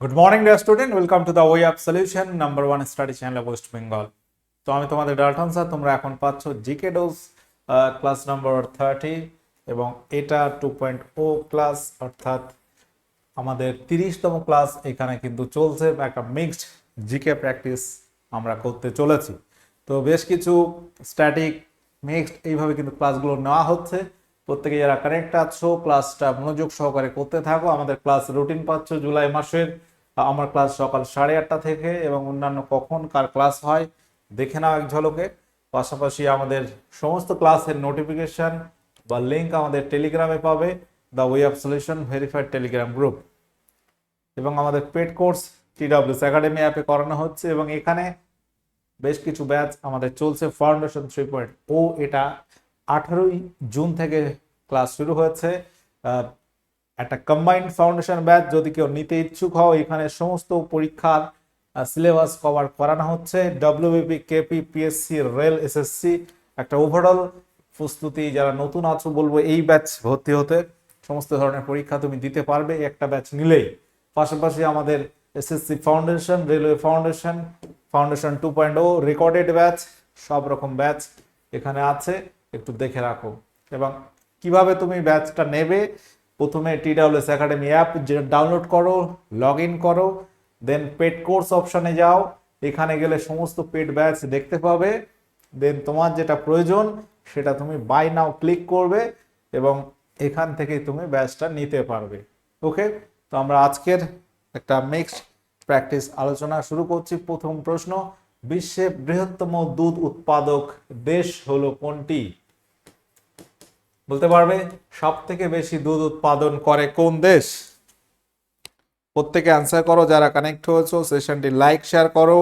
Good morning dear student welcome to the way of solution number one study channel West Bengal তো আমি তোমাদের Dalton sir তোমরা এখন পাচ্ছ GK dose class number thirty এবং এটা টু পয়েন্ট ও class অর্থাৎ আমাদের তিরিশতম ক্লাস এখানে কিন্তু চলছে একটা মিক্সড জিকে প্র্যাকটিস আমরা করতে চলেছি। তো বেশ কিছু স্ট্যাটিক মিক্সড এইভাবে কিন্তু ক্লাসগুলো নেওয়া হচ্ছে। প্রত্যেকে যারা কানেক্ট আছো ক্লাসটা মনোযোগ সহকারে করতে থাকো। আমাদের ক্লাস রুটিন পাচ্ছ জুলাই মাসের। আমার ক্লাস সকাল সাড়ে আটটা থেকে এবং অন্যান্য কখন কার ক্লাস হয়, দেখে নাও এক ঝলকে। পাশাপাশি আমাদের সমস্ত ক্লাসের নোটিফিকেশন বা লিঙ্ক আমাদের টেলিগ্রামে পাবে the way of solution verified Telegram group এবং আমাদের পেড কোর্স টিডাব্লিউস একাডেমি অ্যাপে করানো হচ্ছে এবং এখানে বেশ কিছু ব্যাচ আমাদের চলছে ফাউন্ডেশন থ্রি পয়েন্ট ও এটা আঠারোই জুন থেকে ক্লাস শুরু হয়েছে। একটা কম্বাইন্ড ফাউন্ডেশন ব্যাচ যদি কেউ নিতে ইচ্ছুক হও, এখানে সমস্ত পরীক্ষার সিলেবাস কভার করানো হচ্ছে। WBP KP PSC rail SSC একটা ওভারঅল প্রস্তুতি যারা নতুন আছো, বলব এই ব্যাচ ভর্তি হতে। সমস্ত ধরনের পরীক্ষা তুমি দিতে পারবে একটা ব্যাচ নিলেই। পাশাপাশি আমাদের SSC foundation railway foundation foundation two point O recorded batch সব রকম ব্যাচ এখানে আছে, একটু দেখে রাখো। এবং কীভাবে তুমি ব্যাচটা নেবে প্রথমে টিডাব্লিউএস একাডেমি অ্যাপ ডাউনলোড করো লগ ইন করো দেন পেড কোর্স অপশনে যাও, এখানে গেলে সমস্ত পেড ব্যাচ দেখতে পাবে। দেন তোমার যেটা প্রয়োজন, সেটা তুমি বাই নাও ক্লিক করবে এবং এখান থেকে তুমি ব্যাচটা নিতে পারবে। ওকে তো আমরা আজকের একটা মিক্সড প্র্যাকটিস আলোচনা শুরু করছি। প্রথম প্রশ্ন, বিশ্বের বৃহত্তম দুধ উৎপাদক দেশ হলো কোনটি? বলতে পারবে সব থেকে বেশি দুধ উৎপাদন করে কোন দেশ? প্রত্যেকে অ্যান্সার করো, যারা কানেক্ট হয়েছো সেশনটি লাইক শেয়ার করো।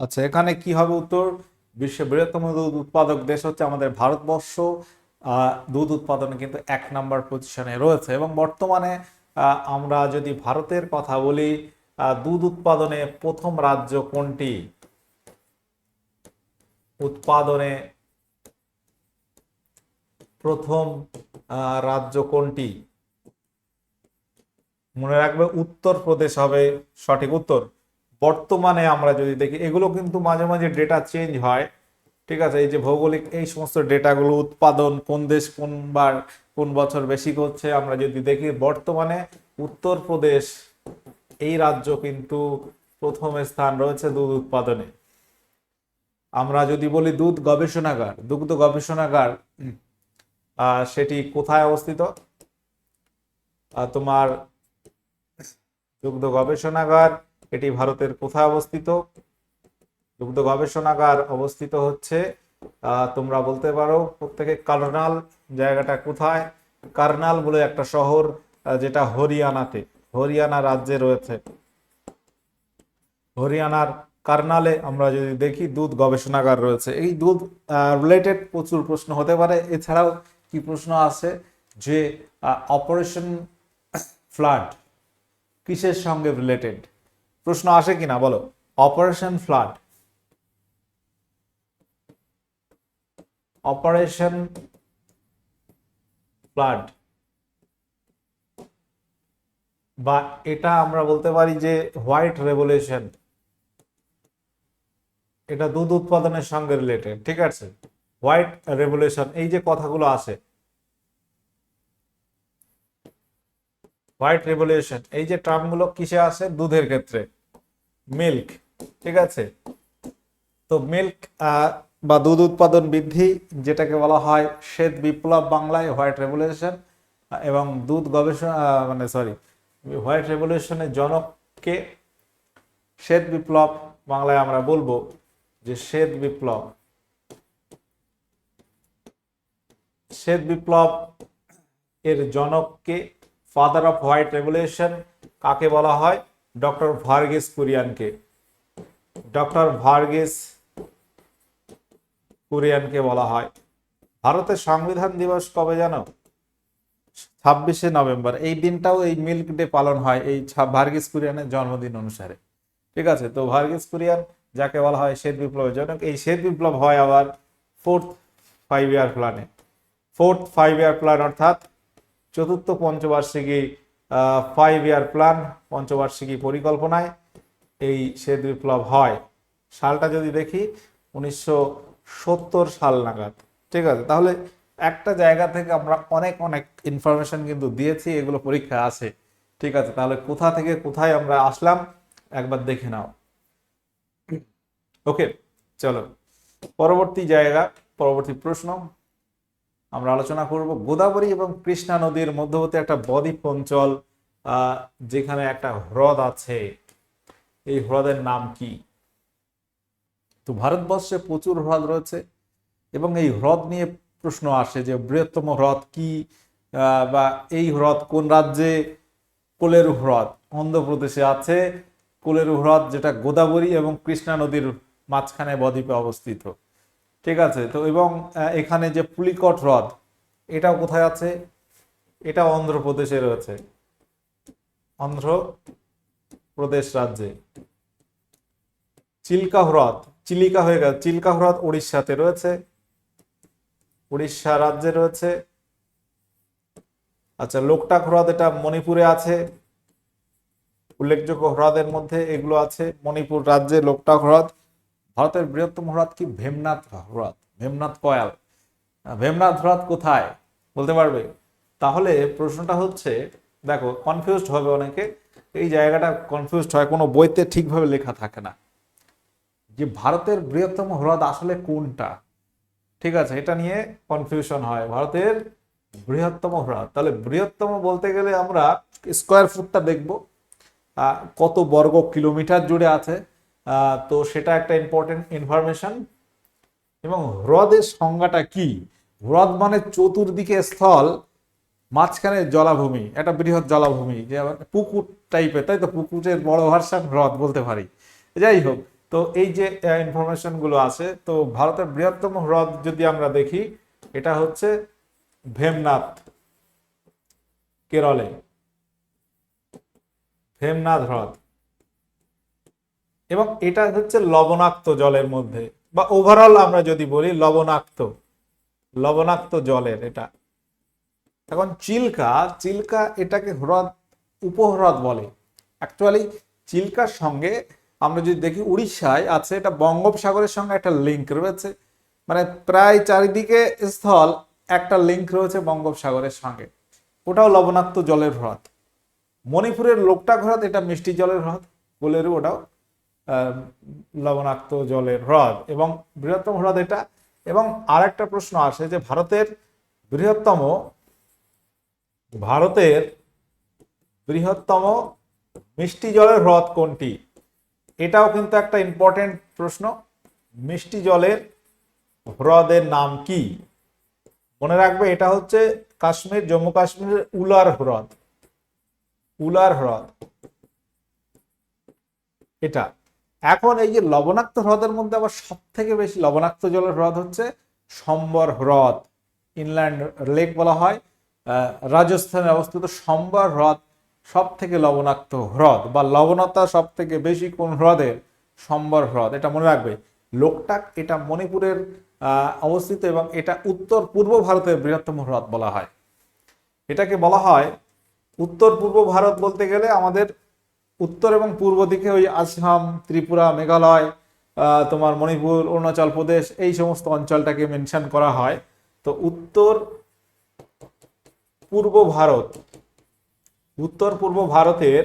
আচ্ছা এখানে কি হবে উত্তর? বিশ্বের বৃহত্তম দুধ উৎপাদক দেশ হচ্ছে আমাদের ভারতবর্ষ। দুধ উৎপাদনে কিন্তু এক নাম্বার পজিশনে রয়েছে এবং বর্তমানে আমরা যদি ভারতের কথা বলি দুধ উৎপাদনে প্রথম রাজ্য কোনটি? উৎপাদনে প্রথম রাজ্য কোনটি? মনে রাখবে উত্তরপ্রদেশ হবে সঠিক উত্তর। বর্তমানে আমরা যদি দেখি, এগুলো কিন্তু মাঝে মাঝে ডেটা চেঞ্জ হয়। ঠিক আছে? এই যে ভৌগোলিক এই সমস্ত ডেটাগুলো উৎপাদন কোন দেশ কোনবার, কোন বছর বেশি করছে, আমরা যদি দেখি, বর্তমানে উত্তরপ্রদেশ এই রাজ্য কিন্তু প্রথম স্থান রয়েছে দুধ উৎপাদনে। আমরা যদি বলি দুধ গবেষণাগার, দুগ্ধ গবেষণাগার সেটি কোথায় অবস্থিত? তোমার দুগ্ধ গবেষণাগার এটি ভারতের কোথায় অবস্থিত? দুগ্ধ গবেষণাগার অবস্থিত হচ্ছে তোমরা বলতে পারো প্রত্যেকে কার্নাল, জায়গাটা কোথায়? কার্নাল বলে একটা শহর যেটা হরিয়ানাতে, হরিয়ানা রাজ্যে রয়েছে। হরিয়ানার কার্নালে আমরা যদি দেখি, দুধ গবেষণাগার রয়েছে। এই দুধ রিলেটেড প্রচুর প্রশ্ন হতে পারে। এছাড়াও কি প্রশ্ন আছে? যে অপারেশন ফ্লাড কিসের সঙ্গে রিলেটেড প্রশ্ন আসে কিনা? বলো। Operation flood. Operation flood. বা এটা আমরা বলতে পারি যে হোয়াইট রেভলিউশন। এটা দুধ উৎপাদনের সঙ্গে রিলেটেড, ঠিক আছে? হোয়াইট রেভলিউশন, এই যে কথাগুলো আছে হোয়াইট রেভলিউশন, এই যে টার্মগুলো কিসে আছে দুধের ক্ষেত্রে। মিল্ক, ঠিক আছে? তো মিল্ক বা দুধ উৎপাদন বৃদ্ধি, যেটাকে বলা হয় শ্বেত বিপ্লব বাংলায় হোয়াইট রেভলিউশন এবং দুধ গবেষণা মানে সরি, হোয়াইট রেভলিউশনের জনককে শ্বেত বিপ্লব বাংলায় আমরা বলব যে শ্বেত বিপ্লব। শ্বেত বিপ্লব এর জনককে ফাদার অফ হোয়াইট রেভলিউশন কাকে বলা হয়? ডক্টর ভার্গেস কুরিয়ানকে, ডক্টর ভার্গেস কুরিয়ানকে বলা হয়। ভারতের সংবিধান দিবস কবে জানো? ছাব্বিশে নভেম্বর। এই দিনটাও এই মিল্ক ডে পালন হয়, এই ভার্গিস কুরিয়ানের জন্মদিন অনুসারে। ঠিক আছে? তো ভার্গিস কুরিয়ান যাকে বলা হয় শ্বেত বিপ্লবের জনক, এই শ্বেত বিপ্লব হয় আবার ফোর্থ ফাইভ ইয়ার প্ল্যানে। ফোর্থ ফাইভ ইয়ার প্ল্যান অর্থাৎ চতুর্থ পঞ্চবার্ষিকী ফাইভ ইয়ার প্ল্যান পঞ্চবার্ষিকী পরিকল্পনায় এই শ্বেত বিপ্লব হয়। সালটা যদি দেখি, উনিশশো সত্তর সাল নাগাদ। ঠিক আছে, তাহলে একটা জায়গা থেকে আমরা অনেক অনেক ইনফরমেশন কিন্তু দিয়েছি, এগুলো পরীক্ষা আছে। ঠিক আছে, তাহলে কোথা থেকে কোথায় আমরা আসলাম, একবার দেখে নাও। ওকে, চলো। পরবর্তী জায়গা, পরবর্তী প্রশ্ন। আমরা আলোচনা করব গোদাবরী এবং কৃষ্ণা নদীর মধ্যবর্তী একটা বদ্বীপ অঞ্চল যেখানে একটা হ্রদ আছে। এই হ্রদের নাম কি? তো ভারতবর্ষে প্রচুর হ্রদ রয়েছে এবং এই হ্রদ নিয়ে প্রশ্ন আসে যে বৃহত্তম হ্রদ কি? বা এই হ্রদ কোন রাজ্যে? কোলেরু হ্রদ। অন্ধ্রপ্রদেশে আছে কোলেরু হ্রদ, যেটা গোদাবরী এবং কৃষ্ণা নদীর মাঝখানে বদ্বীপে অবস্থিত। ঠিক আছে, তো এবং এখানে যে পুলিকট হ্রদ, এটাও কোথায় আছে? এটা অন্ধ্রপ্রদেশে রয়েছে। অন্ধ্রপ্রদেশ রাজ্যে। চিল্কা হ্রদ, চিলিকা হয়ে গেছে চিল্কা হ্রদ উড়িষ্যাতে রয়েছে। উড়িষ্যা রাজ্যে রয়েছে। আচ্ছা লোকটাক হ্রদ এটা মণিপুরে আছে। উল্লেখযোগ্য হ্রদের মধ্যে এগুলো আছে। মণিপুর রাজ্যে লোকটাক হ্রদ। ভারতের বৃহত্তম হ্রদ কি ভীমনাথ হ্রদ? ভেমনাথ কয়াল। ভেমনাথ হ্রদ কোথায়? বলতে পারবে? তাহলে প্রশ্নটা হচ্ছে, দেখো কনফিউজড হবে অনেকে। এই জায়গাটা কনফিউজড হয়, কোনো বইতে ঠিকভাবে লেখা থাকে না। যে ভারতের বৃহত্তম হ্রদ আসলে কোনটা? ঠিক আছে, এটা নিয়ে কনফিউশন হয়। ভারতের বৃহত্তম হ্রদ। তাহলে বৃহত্তম বলতে গেলে আমরা স্কোয়ার ফুটটা দেখব। কত বর্গ কিলোমিটার জুড়ে আছে? তো সেটা একটা ইম্পর্টেন্ট ইনফরমেশন এবং হ্রদের সংজ্ঞাটা কি? হ্রদ মানে চতুর্দিকে স্থল, মাঝখানে জলাভূমি, একটা বৃহৎ জলাভূমি, যে পুকুর টাইপের তাই তো? পুকুরের বড় ভার্সান হ্রদ বলতে পারি। যাই হোক, তো এই যে ইনফরমেশনগুলো আছে, তো ভারতের বৃহত্তম হ্রদ যদি আমরা দেখি, এটা হচ্ছে ভেমনাথ, কেরলে। ভেমনাথ হ্রদ। এবং এটা হচ্ছে লবণাক্ত জলের মধ্যে। বা ওভারঅল আমরা যদি বলি লবণাক্ত লবণাক্ত জলের এটা। এখন চিল্কা চিল্কা এটাকে হ্রদ, উপহ্রদ বলে। অ্যাকচুয়ালি চিল্কার সঙ্গে আমরা যদি দেখি উড়িষ্যায় আছে, এটা বঙ্গোপসাগরের সঙ্গে একটা লিঙ্ক রয়েছে। মানে প্রায় চারিদিকে স্থল, একটা লিঙ্ক রয়েছে বঙ্গোপসাগরের সঙ্গে। ওটাও লবণাক্ত জলের হ্রদ। মণিপুরের লোকটাক হ্রদ এটা মিষ্টি জলের হ্রদ। কোলেরু ওটাও। লবণাক্ত জলের হ্রদ এবং বৃহত্তম হ্রদ এটা। এবং আর একটা প্রশ্ন আসে যে ভারতের বৃহত্তম ভারতের বৃহত্তম মিষ্টি জলের হ্রদ কোনটি? এটাও কিন্তু একটা ইম্পর্টেন্ট প্রশ্ন। মিষ্টি জলের হ্রদের নাম কি? মনে রাখবে এটা হচ্ছে কাশ্মীর, জম্মু কাশ্মীরের উলার হ্রদ। উলার হ্রদ। এটা। এখন এই যে লবণাক্ত হ্রদের মধ্যে আবার সব থেকে বেশি লবণাক্ত জলের হ্রদ হচ্ছে সম্বর হ্রদ। ইনল্যান্ড লেক বলা হয় রাজস্থানে অবস্থিত সম্বর হ্রদ সব থেকে লবণাক্ত হ্রদ বা লবণতা সব থেকে বেশি কোন হ্রদের? সম্বর হ্রদ। এটা মনে রাখবে লোকটাক এটা মণিপুরের অবস্থিত এবং এটা উত্তর পূর্ব ভারতের বৃহত্তম হ্রদ বলা হয়। এটাকে বলা হয় উত্তর পূর্ব ভারত বলতে গেলে আমাদের উত্তর এবং পূর্ব দিকে ওই আসাম ত্রিপুরা, মেঘালয় তোমার মণিপুর, অরুণাচল প্রদেশ, এই সমস্ত অঞ্চলটাকে মেনশন করা হয়। তো উত্তর পূর্ব ভারত, উত্তর পূর্ব ভারতের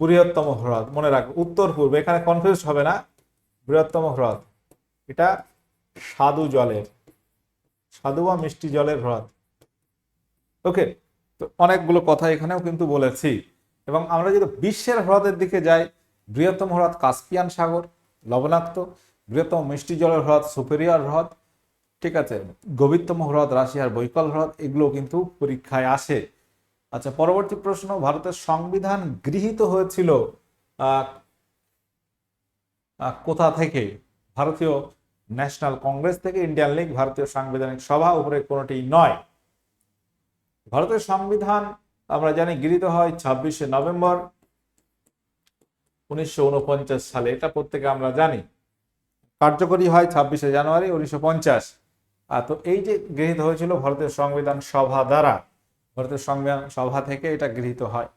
বৃহত্তম হ্রদ, মনে রাখবে উত্তর পূর্ব, এখানে কনফিউজ হবে না, বৃহত্তম হ্রদ। এটা স্বাদু জলের স্বাদু বা মিষ্টি জলের হ্রদ। ওকে তো অনেকগুলো কথা এখানেও কিন্তু বলেছি। এবং আমরা যদি বিশ্বের হ্রদের দিকে যাই, বৃহত্তম হ্রদ কাস্পিয়ান সাগর, লবণাক্ত, বৃহত্তম মিষ্টি জলের হ্রদ, সুপেরিয়র হ্রদ, ঠিক আছে, গভীরতম হ্রদ, রাশিয়ার বৈকল হ্রদ এগুলো কিন্তু পরীক্ষায় আসে। আচ্ছা পরবর্তী প্রশ্ন, ভারতের সংবিধান গৃহীত হয়েছিল কোথা থেকে? ভারতীয় ন্যাশনাল কংগ্রেস থেকে, ইন্ডিয়ান লীগ, ভারতীয় সাংবিধানিক সভা, উপরে কোনোটি নয়। ভারতের সংবিধান আমরা জানি গৃহীত হয় ছাব্বিশে নভেম্বর উনিশশো উনপঞ্চাশ সালে। এটা প্রত্যেকে আমরা জানি। কার্যকরী হয় ছাব্বিশে জানুয়ারি উনিশশো পঞ্চাশ। তো এই যে গৃহীত হয়েছিল ভারতের সংবিধান সভা দ্বারা ভারতের সংবিধান সভা থেকে এটা গৃহীত হয়।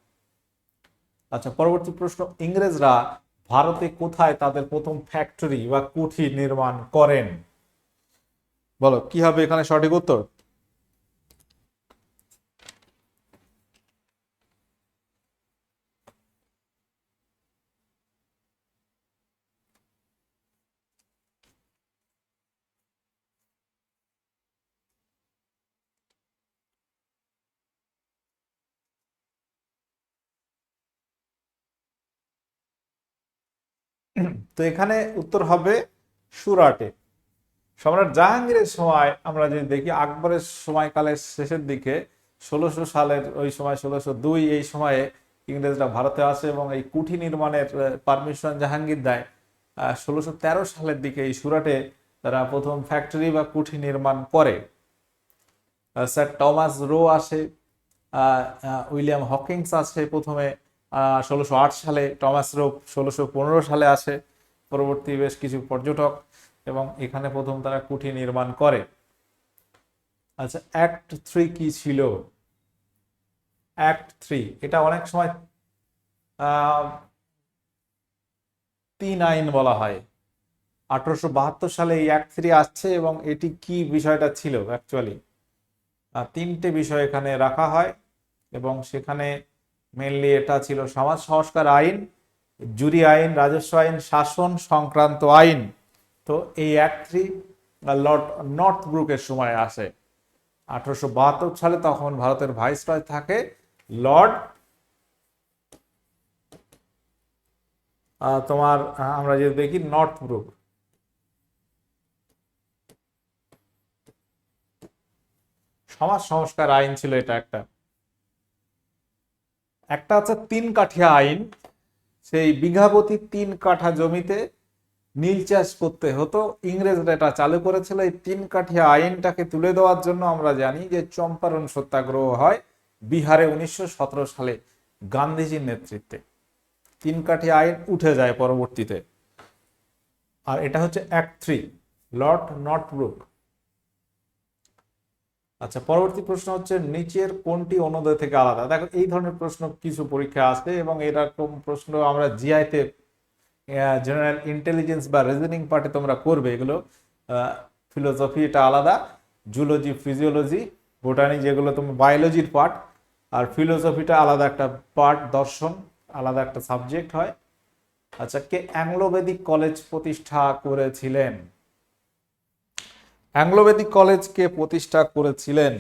আচ্ছা পরবর্তী প্রশ্ন, ইংরেজরা ভারতে কোথায় তাদের প্রথম ফ্যাক্টরি বা কুঠি নির্মাণ করেন? বলো, কি হবে এখানে সঠিক উত্তর? তো এখানে উত্তর হবে সুরাটে। সম্রাট জাহাঙ্গীরের সময় আমরা যদি দেখি, আকবরের সময়কালের শেষের দিকে ষোলোশো সালের ওই সময়, ষোলোশো দুই এই সময়ে ইংরেজরা ভারতে আসে এবং এই কুঠি নির্মাণের পারমিশন জাহাঙ্গীর দেয়। ষোলোশো তেরো সালের দিকে এই সুরাটে তারা প্রথম ফ্যাক্টরি বা কুঠি নির্মাণ করে। স্যার টমাস রো আসে উইলিয়াম হকিংস আসে প্রথমে। ষোলোশো আট সালে টমাস রোপ ষোলোশো পনেরো সালে আসে। পরবর্তী বেশ কিছু পর্যটক এবং এখানে প্রথম তারা কুঠি নির্মাণ করে। আচ্ছা অ্যাক্ট থ্রি কি ছিল? অ্যাক্ট থ্রি এটা অনেক সময় তিন আইন বলা হয়। আঠারোশো বাহাত্তর সালে এই অ্যাক্ট থ্রি আসছে এবং এটি কি বিষয়টা ছিল অ্যাকচুয়ালি তিনটে বিষয় এখানে রাখা হয় এবং সেখানে মেনলি এটা ছিল সমাজ সংস্কার আইন, জুরি আইন, রাজস্ব আইন, শাসন সংক্রান্ত আইন। তো এই অ্যাক্ট থ্রি লর্ড নর্থ ব্রুকের সময় আসে। আঠারোশো বাহাত্তর সালে তখন ভারতের ভাইসরয় থাকে লর্ড তোমার আমরা যদি দেখি নর্থ ব্রুক। সমাজ সংস্কার আইন ছিল এটা একটা। একটা হচ্ছে তিন কাঠিয়া আইন, সেই বিঘাপতি তিন কাঠা জমিতে নীল চাষ করতে হতো। ইংরেজরা এটা চালু করেছিল। এই তিন কাঠিয়া আইনটাকে তুলে দেওয়ার জন্য আমরা জানি যে চম্পারণ সত্যাগ্রহ হয় বিহারে উনিশশো সতেরো সালে গান্ধীজির নেতৃত্বে। তিন কাঠিয়া আইন উঠে যায় পরবর্তীতে। আর এটা হচ্ছে act three Lord Northbrook আচ্ছা পরবর্তী প্রশ্ন হচ্ছে, নিচের কোনটি অন্যদের থেকে আলাদা? দেখো, এই ধরনের প্রশ্ন কিছু পরীক্ষা আসে এবং এরকম প্রশ্ন আমরা জিআইতে জেনারেল ইন্টেলিজেন্স বা রিজনিং পার্টে তোমরা করবে। এগুলো ফিলোসফি এটা আলাদা জুলজি ফিজিওলজি বোটানি যেগুলো তোমার বায়োলজির পার্ট আর ফিলোসফিটা আলাদা একটা পার্ট দর্শন, আলাদা একটা সাবজেক্ট হয়। আচ্ছা কে অ্যাংলোবেদিক কলেজ প্রতিষ্ঠা করেছিলেন? অ্যাংলোবেদিক কলেজকে প্রতিষ্ঠা করেছিলেন।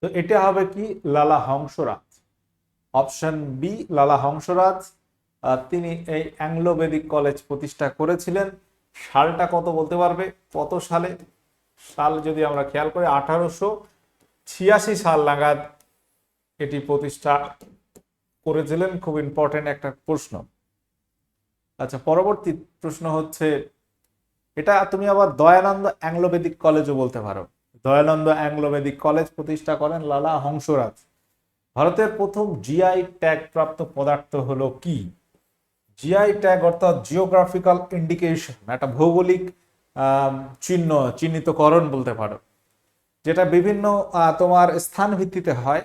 তো এটা হবে কি? লালা হংসরাজ। অপশন বি, লালা হংসরাজ। তিনি এই অ্যাংলোবেদিক কলেজ প্রতিষ্ঠা করেছিলেন। সালটা কত বলতে পারবে? কত সালে? সাল যদি আমরা খেয়াল করি, আঠারোশো ছিয়াশি সাল নাগাদ এটি প্রতিষ্ঠা করেছিলেন। খুব ইম্পর্টেন্ট একটা প্রশ্ন। আচ্ছা পরবর্তী প্রশ্ন হচ্ছে, এটা তুমি আবার দয়ানন্দ অ্যাংলোবেদিক কলেজও বলতে পারো। দয়ানন্দ অ্যাংলোবেদিক কলেজ প্রতিষ্ঠা করেন লালা হংসরাজ। ভারতের প্রথম জিআই ট্যাগ প্রাপ্ত পদার্থ হলো কি? জিআই ট্যাগ অর্থাৎ জিওগ্রাফিক্যাল ইন্ডিকেশন একটা ভৌগোলিক চিহ্ন, চিহ্নিতকরণ বলতে পারো, যেটা বিভিন্ন তোমার স্থান ভিত্তিতে হয়।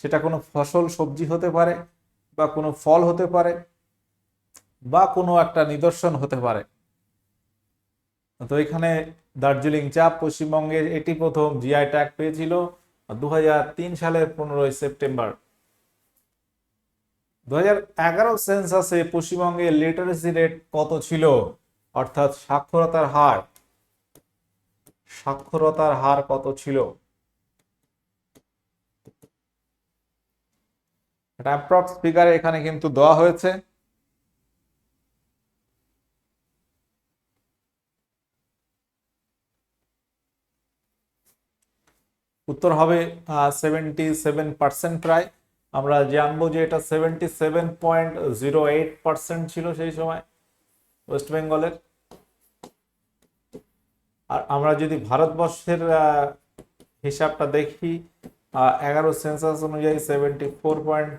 সেটা কোনো ফসল, সবজি হতে পারে বা কোনো ফল হতে পারে বা কোনো একটা নিদর্শন হতে পারে। তো এখানে দার্জিলিং চাপ পশ্চিমবঙ্গের এটি প্রথম জিআই ট্যাগ পেয়েছিল দু হাজার তিন সালের পনেরোই সেপ্টেম্বর। দু হাজার এগারো সেন্সাসে পশ্চিমবঙ্গে লিটারেসি রেট কত ছিল? অর্থাৎ সাক্ষরতার হার। সাক্ষরতার হার কত ছিল? এটা অ্যাপ্রক্স ফিগারে এখানে কিন্তু দেওয়া হয়েছে। উত্তর হবে সেভেন্টি সেভেন পার্সেন্ট প্রায়। আমরা জানব যে এটা seventy seven point zero eight percent ছিল সেই সময় ওয়েস্ট বেঙ্গলের। আর আমরা যদি ভারতবর্ষের হিসাবটা দেখি এগারো সেন্সাস অনুযায়ী seventy four point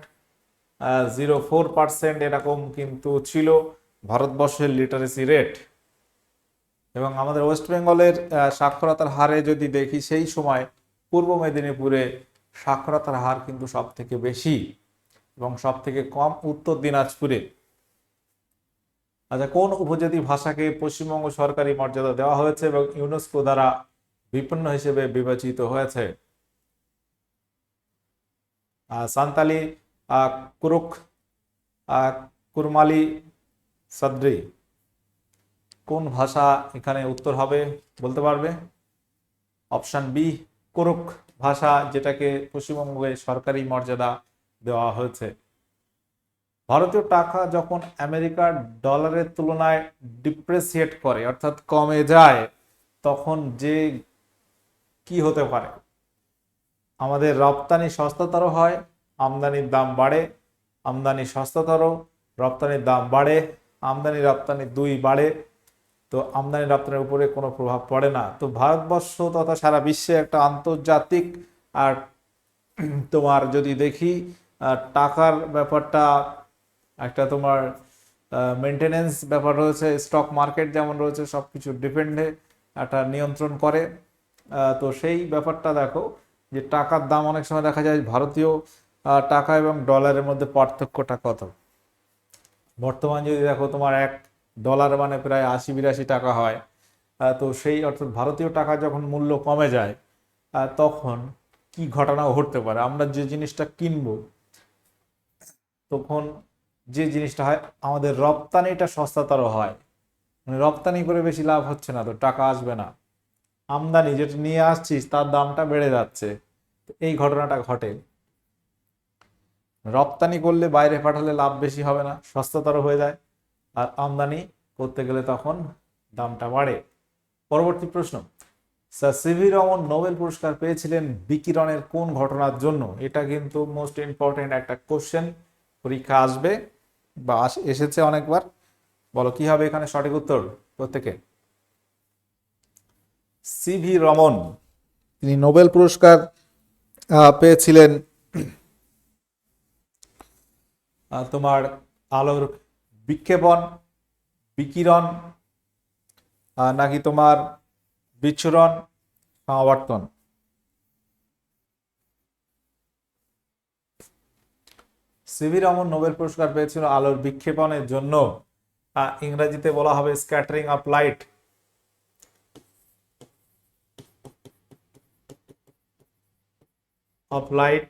zero four percent এরকম কিন্তু ছিল ভারতবর্ষের লিটারেসি রেট এবং আমাদের ওয়েস্ট বেঙ্গলের সাক্ষরতার হারে যদি দেখি সেই সময় পূর্ব মেদিনীপুরে সাক্ষরতার হার কিন্তু সব থেকে বেশি এবং সব থেকে কম উত্তর দিনাজপুরে। আচ্ছা কোন উপজাতি ভাষাকে পশ্চিমবঙ্গ সরকারি মর্যাদা দেওয়া হয়েছে এবং ইউনেস্কো দ্বারা বিপন্ন হিসেবে বিবেচিত হয়েছে? সান্তালি কুরুক কুরমালি, সাদ্রি। কোন ভাষা এখানে উত্তর হবে বলতে পারবে? অপশন বি কুরুক ভাষা যেটাকে পশ্চিমবঙ্গে সরকারি মর্যাদা দেওয়া হয়েছে। ভারতীয় টাকা যখন আমেরিকার ডলারের তুলনায় ডিপ্রেসিয়েট করে, অর্থাৎ কমে যায়, তখন যে কি হতে পারে? আমাদের রপ্তানি সস্তাতর হয়, আমদানির দাম বাড়ে, আমদানি সস্তাতর রপ্তানির দাম বাড়ে আমদানি রপ্তানি দুই বাড়ে তো আমদানি রপ্তানির উপরে কোনো প্রভাব পড়ে না। তো ভারতবর্ষ তথা সারা বিশ্বে একটা আন্তর্জাতিক আর তোমার যদি দেখি টাকার ব্যাপারটা একটা তোমার মেনটেনেন্স ব্যাপার রয়েছে স্টক মার্কেট যেমন রয়েছে সব কিছু ডিপেন্ডে একটা নিয়ন্ত্রণ করে। তো সেই ব্যাপারটা দেখো যে টাকার দাম অনেক সময় দেখা যায় ভারতীয় টাকা এবং ডলারের মধ্যে পার্থক্যটা কত? বর্তমান যদি দেখো তোমার এক ডলার মানে প্রায় আশি বিরাশি টাকা হয়। তো সেই অর্থাৎ ভারতীয় টাকা যখন মূল্য কমে যায় তখন কি ঘটনা ঘটতে পারে? আমরা যে জিনিসটা কিনবো, তখন যে জিনিসটা হয়, আমাদের রপ্তানিটা সস্তাতর হয়। মানে রপ্তানি করে বেশি লাভ হচ্ছে না, তো টাকা আসবে না। আমদানি যেটা নিয়ে আসছিস, তার দামটা বেড়ে যাচ্ছে। এই ঘটনাটা ঘটে। রপ্তানি করলে বাইরে পাঠালে লাভ বেশি হবে না, সস্তাতর হয়ে যায়। আর আমদানি করতে গেলে তখন দামটা বাড়ে। পরবর্তী প্রশ্ন, স্যার সিভি রমন নোবেল পুরস্কার পেয়েছিলেন বিকিরণের কোন ঘটনার জন্য? এটা কিন্তু মোস্ট ইম্পর্টেন্ট একটা কোশ্চেন পরীক্ষা আসবে বা এসেছে অনেকবার। বলো, কি হবে এখানে সঠিক উত্তর প্রত্যেকে? সিভি রমন, তিনি নোবেল পুরস্কার পেয়েছিলেন। তোমার আলোর বিক্ষেপণ, বিকিরণ নাকি তোমার বিচ্ছুরণ, সমাবর্তন? সিভি রমন নোবেল পুরস্কার পেয়েছিল আলোর বিক্ষেপণের জন্য। ইংরেজিতে বলা হবে scattering of light. Of light.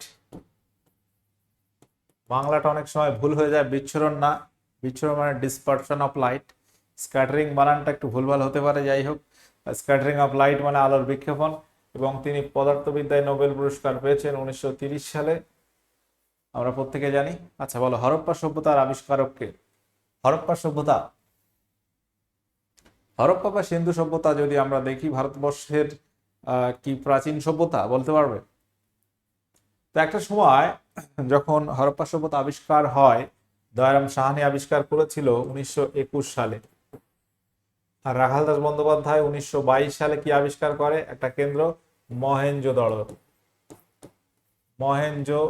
বাংলাটা অনেক সময় ভুল হয়ে যায়, বিচ্ছুরণ না। বিচ্ছুরণ মানে ডিসপারশন অফ লাইট স্ক্যাটারিং বানানটা একটু ভুলভাল হতে পারে, যাই হোক। স্ক্যাটারিং অফ লাইট মানে আলোর বিক্ষেপণ, এবং তিনি পদার্থবিদ্যায় নোবেল পুরস্কার পেয়েছেন উনিশশো সালে। আমরা প্রত্যেকে জানি। আচ্ছা বলো, হরপ্পা সভ্যতার আবিষ্কারককে। হরপ্পা সভ্যতা। হরপ্পা বা সিন্ধু সভ্যতা যদি আমরা দেখি, ভারতবর্ষের কি প্রাচীন সভ্যতা, বলতে পারবে? তো একটা সময় যখন হরপ্পা সভ্যতা আবিষ্কার হয় দয়ারাম সাহানি আবিষ্কার করেছিল উনিশশো একুশ সালে। আর রাখাল দাস বন্দ্যোপাধ্যায় উনিশশো বাইশ সালে কি আবিষ্কার করে? একটা কেন্দ্র মহেঞ্জোদড়ো মহেঞ্জো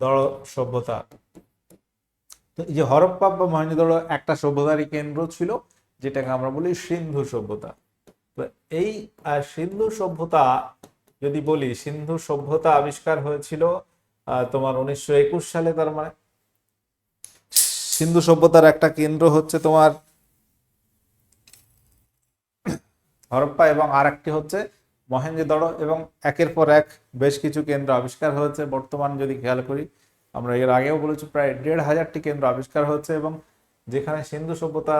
দড় সভ্যতা। তো এই যে হরপ্পা বা মহেঞ্জোদড়ো একটা সভ্যতারই কেন্দ্র ছিল, যেটাকে আমরা বলি সিন্ধু সভ্যতা। তো এই সিন্ধু সভ্যতা, যদি বলি, সিন্ধু সভ্যতা আবিষ্কার হয়েছিল তোমার উনিশশো একুশ সালে, তার মানে সিন্ধু সভ্যতার একটা কেন্দ্র হচ্ছে তোমার হরপ্পা এবং আর একটি হচ্ছে মহেঞ্জোদড়ো এবং একের পর এক বেশ কিছু কেন্দ্র আবিষ্কার হয়েছে। বর্তমান যদি খেয়াল করি, আমরা এর আগেও বলেছি প্রায় দেড় হাজারটি কেন্দ্র আবিষ্কার হচ্ছে এবং যেখানে সিন্ধু সভ্যতা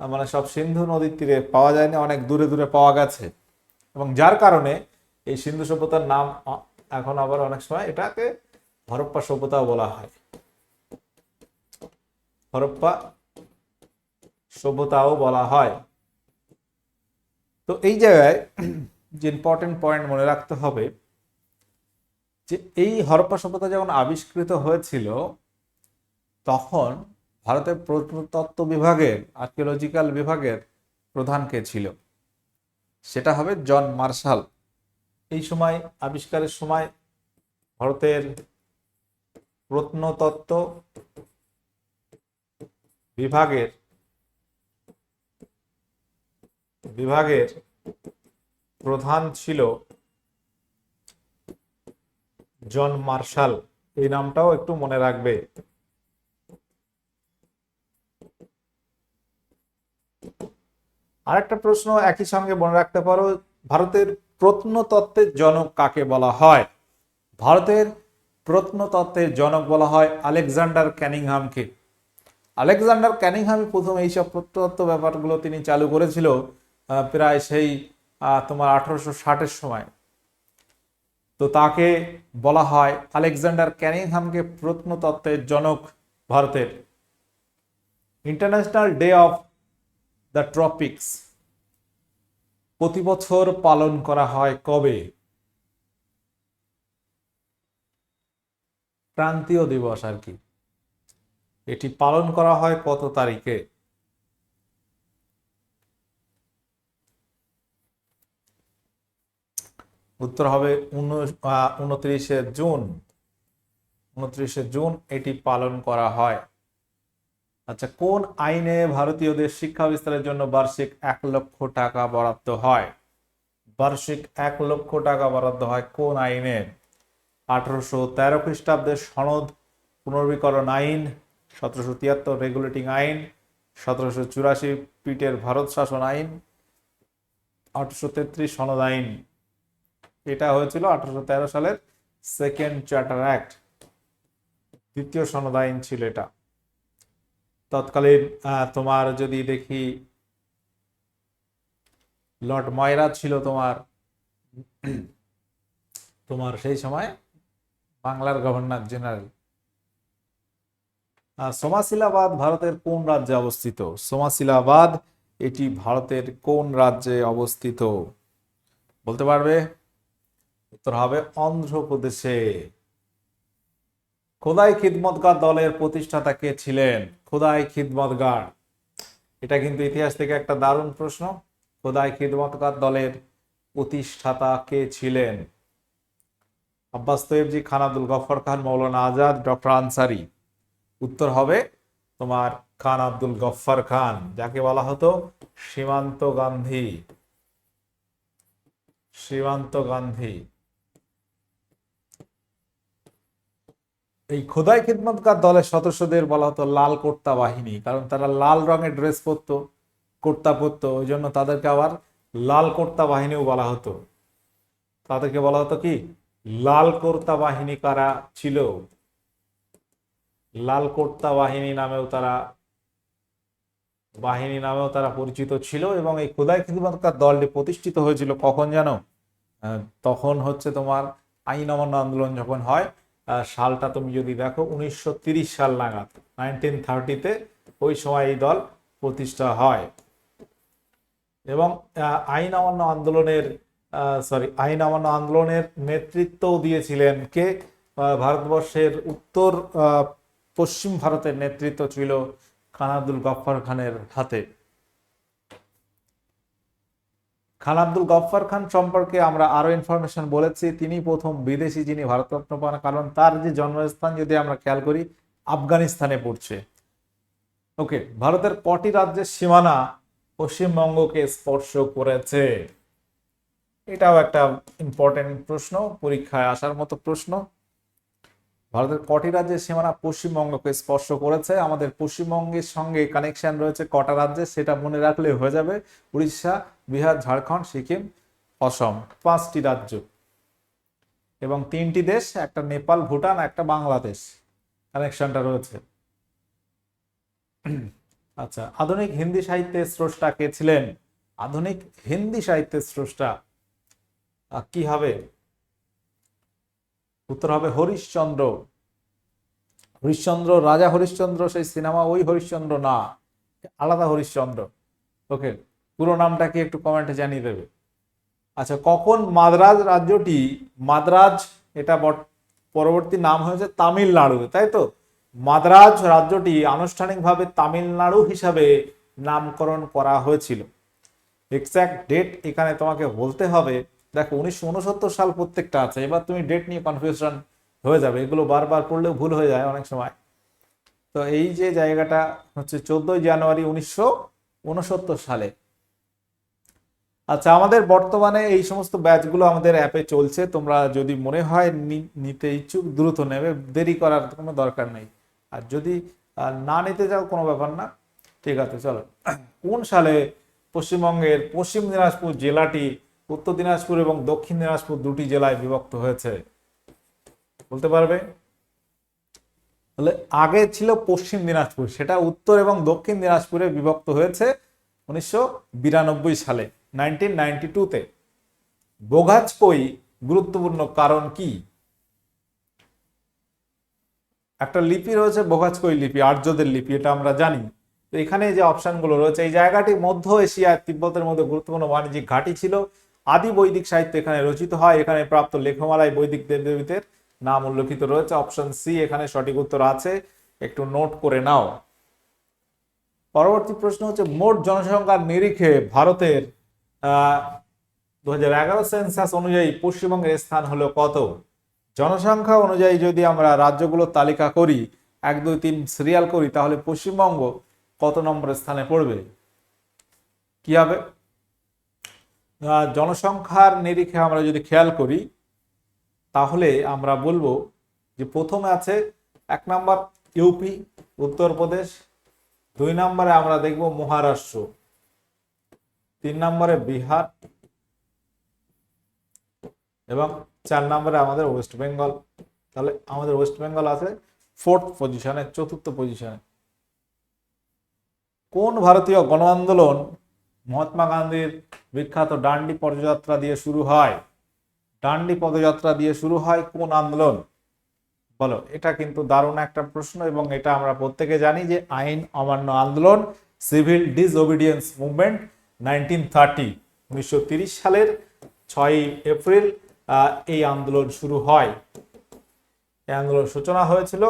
মানে সব সিন্ধু নদীর তীরে পাওয়া যায়নি, অনেক দূরে দূরে পাওয়া গেছে। এবং যার কারণে এই সিন্ধু সভ্যতার নাম এখন আবার অনেক সময় এটাকে হরপ্পা সভ্যতাও বলা হয়। হরপ্পা সভ্যতাও বলা হয়। তো এই জায়গায় যে ইম্পর্টেন্ট পয়েন্ট মনে রাখতে হবে যে এই হরপ্পা সভ্যতা যখন আবিষ্কৃত হয়েছিল, তখন ভারতের প্রত্নতত্ত্ব বিভাগের আর্কিওলজিক্যাল বিভাগের প্রধান কে ছিল? সেটা হবে জন মার্শাল। এই সময়, আবিষ্কারের সময় ভারতের প্রত্নতত্ত্ব বিভাগের বিভাগের প্রধান ছিল জন মার্শাল। এই নামটাও একটু মনে রাখবে। আরেকটা প্রশ্ন একই সঙ্গে মনে রাখতে পারো, ভারতের প্রত্নতত্ত্বের জনক কাকে বলা হয়? ভারতের প্রত্নতত্ত্বের জনক বলা হয় আলেকজান্ডার ক্যানিংহামকে। আলেকজান্ডার ক্যানিংহামই প্রথম এইসব প্রত্নতত্ত্ব ব্যাপারগুলো তিনি চালু করেছিল প্রায় সেই তোমার আঠারোশো ষাটের সময়। তো তাকে বলা হয় আলেকজান্ডার ক্যানিংহামকে প্রত্নতত্ত্বের জনক ভারতের। International day of the tropics প্রতি বছর পালন করা হয় কবে? ক্রান্তীয় দিবস আর কি। এটি পালন করা হয় কত তারিখে? উত্তর হবে উনত্রিশে জুন। উনত্রিশে জুন এটি পালন করা হয়। আচ্ছা কোন আইনে ভারতীয়দের শিক্ষা বিস্তারের জন্য বার্ষিক এক লক্ষ টাকা বরাদ্দ হয়? বার্ষিক এক লক্ষ টাকা বরাদ্দ হয় কোন আইনে? আঠারোশো তেরো খ্রিস্টাব্দের সনদ, পুনর্বীকরণ আইন সতেরোশো তিয়াত্তর রেগুলেটিং আইন, সতেরোশো চুরাশি পিটের ভারত শাসন আইন আঠারোশো তেত্রিশ সনদ আইন। এটা হয়েছিল আঠারোশো তেরো সালের সেকেন্ড চার্টার অ্যাক্ট দ্বিতীয় সনদ আইন ছিল এটা। তৎকালীন তোমার যদি দেখি, লর্ড ময়রা ছিল তোমার। তোমার সেই সময় বাংলার গভর্নর জেনারেল। সোমাশিলাবাদ ভারতের কোন রাজ্যে অবস্থিত? সোমাশিলাবাদ এটি ভারতের কোন রাজ্যে অবস্থিত? বলতে পারবে? উত্তর হবে অন্ধ্রপ্রদেশে। খোদাই খিদমতগার দলের প্রতিষ্ঠাতা কে ছিলেন? খোদাই খিদমতগার। এটা কিন্তু ইতিহাস থেকে একটা দারুণ প্রশ্ন। খোদাই খিদমতগার দলের প্রতিষ্ঠাতা কে ছিলেন? আব্বাস তৈবজি খান আব্দুল গফর খান, মৌলানা আজাদ, ডক্টর আনসারি। উত্তর হবে তোমার খান আব্দুল গফফার খান, যাকে বলা হতো সীমান্ত গান্ধী। সীমান্ত গান্ধী। এই খোদাই খিদমতকার দলের সদস্যদের বলা হতো লাল কোর্তা বাহিনী, কারণ তারা লাল রঙের ড্রেস পরতো, কোর্তা পরতো, ওই জন্য তাদেরকে আবার লাল কোর্তা বাহিনীও বলা হতো। তাদেরকে বলা হতো কি? লাল কোর্তা বাহিনী কারা ছিল? লাল কোর্তা বাহিনী নামেও তারা বাহিনী নামেও তারা পরিচিত ছিল এবং এই খোদাই খিদমতকার দলটি প্রতিষ্ঠিত হয়েছিল। কখন আহ, তখন হচ্ছে তোমার আইন অমান্য আন্দোলন যখন হয় সালটা তুমি যদি দেখো উনিশশো সাল নাগাদ নাইনটিন থার্টিতে ওই সময় এই দল প্রতিষ্ঠা হয়। এবং আইন অমান্য আন্দোলনের সরি আইন অমান্য আন্দোলনের নেতৃত্বও দিয়েছিলেন কে? ভারতবর্ষের উত্তর পশ্চিম ভারতের নেতৃত্ব ছিল খান আব্দুল গফফার খানের হাতে। খান আব্দুল গফফার খান সম্পর্কে আমরা আরও ইনফরমেশন বলেছি। তিনি প্রথম বিদেশি যিনি ভারতরত্ন পান, কারণ তার যে জন্মস্থান, যদি আমরা খেয়াল করি, আফগানিস্তানে পড়ছে। ওকে, ভারতের কটি রাজ্যের সীমানা পশ্চিমবঙ্গকে স্পর্শ করেছে? এটাও একটা ইম্পর্টেন্ট প্রশ্ন, পরীক্ষায় আসার মতো প্রশ্ন। ভারতের কটি রাজ্যের সীমানা পশ্চিমবঙ্গকে স্পর্শ করেছে। আমাদের পশ্চিমবঙ্গের সঙ্গে কানেকশন রয়েছে কটা রাজ্যে, সেটা মনে রাখলে হয়ে যাবে। উড়িষ্যা, বিহার, ঝাড়খণ্ড, সিকিম, অসম, পাঁচটি রাজ্য। এবং তিনটি দেশ, একটা নেপাল, ভুটান, একটা বাংলাদেশ। কানেকশনটা রয়েছে। আচ্ছা আধুনিক হিন্দি সাহিত্যের স্রষ্টা কে ছিলেন? আধুনিক হিন্দি সাহিত্যের স্রষ্টা কি হবে? উত্তর হবে হরিশ্চন্দ্র। হরিশ্চন্দ্র রাজা হরিশ্চন্দ্র, সেই সিনেমা ওই হরিশ্চন্দ্র না, আলাদা হরিশ্চন্দ্র। ওকে, পুরো নামটা কি একটু কমেন্টে জানিয়ে দেবে। আচ্ছা কখন মাদ্রাজ রাজ্যটি, মাদ্রাজ এটা পরবর্তী নাম হয়েছে তামিলনাড়ু তাই তো? মাদ্রাজ রাজ্যটি আনুষ্ঠানিকভাবে তামিলনাড়ু হিসাবে নামকরণ করা হয়েছিল। এক্স্যাক্ট ডেট এখানে তোমাকে বলতে হবে দেখো, উনিশশো উনসত্তর সাল প্রত্যেকটা আছে, এবার তুমি ডেট নিয়ে কনফিউশন হয়ে যাবে। এগুলো বারবার পড়লেও ভুল হয়ে যায় অনেক সময়। তো এই যে জায়গাটা হচ্ছে চোদ্দই জানুয়ারি উনিশশো উনসত্তর সালে। আচ্ছা আমাদের বর্তমানে এই সমস্ত ব্যাচগুলো আমাদের অ্যাপে চলছে। তোমরা যদি মনে হয় নিতে ইচ্ছুক, দ্রুত নেবে। দেরি করার কোনো দরকার নেই। আর যদি না নিতে চাও, কোনো ব্যাপার না। ঠিক আছে, চলো। কোন সালে পশ্চিমবঙ্গের পশ্চিম দিনাজপুর জেলাটি উত্তর দিনাজপুর এবং দক্ষিণ দিনাজপুর দুটি জেলায় বিভক্ত হয়েছে। বলতে পারবে? তাহলে আগে ছিল পশ্চিম দিনাজপুর, সেটা উত্তর এবং দক্ষিণ দিনাজপুরে বিভক্ত হয়েছে উনিশশো বিরানব্বই সালে নাইনটিন নাইনটি টুতে বোগাজকই গুরুত্বপূর্ণ কারণ কি? একটা লিপি রয়েছে বোগাজকই লিপি, আর্যদের লিপি, এটা আমরা জানি। তো এখানে যে অপশনগুলো রয়েছে, এই জায়গাটি মধ্য এশিয়া তিব্বতের মধ্যে গুরুত্বপূর্ণ বাণিজ্যিক ঘাঁটি ছিল। আদি বৈদিক সাহিত্য এখানে রচিত হয়। এখানে প্রাপ্ত লেখমালায় বৈদিক দেবদেবীদের নাম উল্লেখিত রয়েছে। অপশন সি, এখানে সঠিক উত্তর আছে। একটু নোট করে নাও। পরবর্তী প্রশ্ন হচ্ছে, মোট জনসংখ্যার নিরিখে ভারতের দু হাজার এগারো সেন্সাস অনুযায়ী পশ্চিমবঙ্গের স্থান হলো কত? জনসংখ্যা অনুযায়ী যদি আমরা রাজ্যগুলোর তালিকা করি, এক, দুই, তিন সিরিয়াল করি, তাহলে পশ্চিমবঙ্গ কত নম্বর স্থানে পড়বে? কি হবে? জনসংখ্যার নিরিখে আমরা যদি খেয়াল করি, তাহলে আমরা বলব যে প্রথমে আছে এক নম্বর ইউপি, উত্তরপ্রদেশ, দুই নম্বরে আমরা দেখব মহারাষ্ট্র, তিন নম্বরে বিহার, এবং চার নম্বরে আমাদের ওয়েস্ট বেঙ্গল। তাহলে আমাদের ওয়েস্ট বেঙ্গল আছে ফোর্থ পজিশনে, চতুর্থ পজিশনে। কোন ভারতীয় গণ আন্দোলন মহাত্মা গান্ধীর বিখ্যাত ডান্ডি পদযাত্রা দিয়ে শুরু হয়। ডান্ডি পদযাত্রা দিয়ে শুরু হয় কোন আন্দোলন? বলো, এটা কিন্তু দারুণ একটা প্রশ্ন এবং এটা আমরা প্রত্যেকে জানি যে আইন অমান্য আন্দোলন, civil disobedience movement nineteen thirty, উনিশশো সালের ছয়ই এপ্রিল এই আন্দোলন শুরু হয়। এই আন্দোলন সূচনা হয়েছিল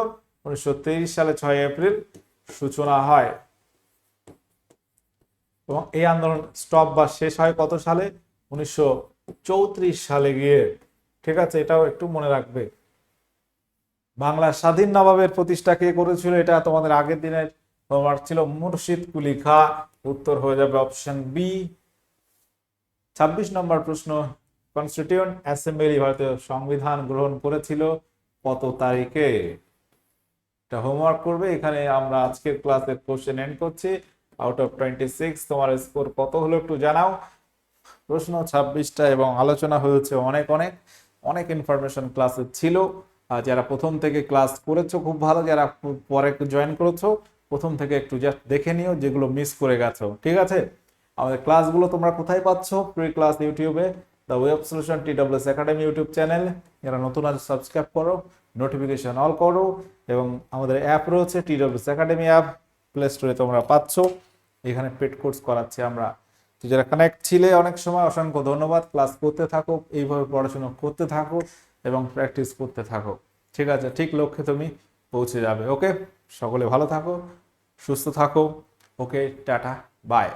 উনিশশো সালে ছয় এপ্রিল সূচনা হয়। এবং এই আন্দোলন স্টপ বা শেষ হয় কত সালে? উনিশশো চৌত্রিশ সালে গিয়ে। ঠিক আছে, এটাও একটু মনে রাখবে। বাংলা স্বাধীন নবাবের প্রতিষ্ঠা কে করেছিল? এটা তোমাদের আগের দিনের তোমার ছিল। মুর্শিদ কুলি খা, উত্তর হয়ে যাবে অপশন বি ছাব্বিশ নম্বর প্রশ্ন। কনস্টিটিউন্ট অ্যাসেম্বলি ভারতীয় সংবিধান গ্রহণ করেছিল কত তারিখে? এটা হোমওয়ার্ক করবে। এখানে আমরা আজকের ক্লাসের কোশ্চেন এন্ড করছি। আউট অফ টোয়েন্টি সিক্স তোমার স্কোর কত হলো একটু জানাও। প্রশ্ন ছাব্বিশটা এবং আলোচনা হয়েছে অনেক অনেক। অনেক ইনফরমেশন ক্লাসে ছিল। যারা প্রথম থেকে ক্লাস করেছ, খুব ভালো। যারা পরে জয়েন করেছ, প্রথম থেকে একটু জাস্ট দেখে নিও যেগুলো মিস করে গেছো। ঠিক আছে? আমাদের ক্লাসগুলো তোমরা কোথায় পাচ্ছ? প্রি ক্লাস ইউটিউবে the web solution T WS academy YouTube channel যারা নতুন আছে সাবস্ক্রাইব করো নোটিফিকেশন অল করো। এবং আমাদের অ্যাপ রয়েছে T WS academy app play স্টোরে তোমরা পাচ্ছ। এখানে পেড কোর্স করাচ্ছি আমরা। তো যারা কানেক্ট ছিলে, অনেক সময় অসংখ্য ধন্যবাদ। ক্লাস করতে থাকো, এইভাবে পড়াশোনা করতে থাকো এবং প্র্যাকটিস করতে থাকো। ঠিক আছে, ঠিক লক্ষ্যে তুমি পৌঁছে যাবে ওকে সকলে ভালো থাকো, সুস্থ থাকো ওকে টাটা বাই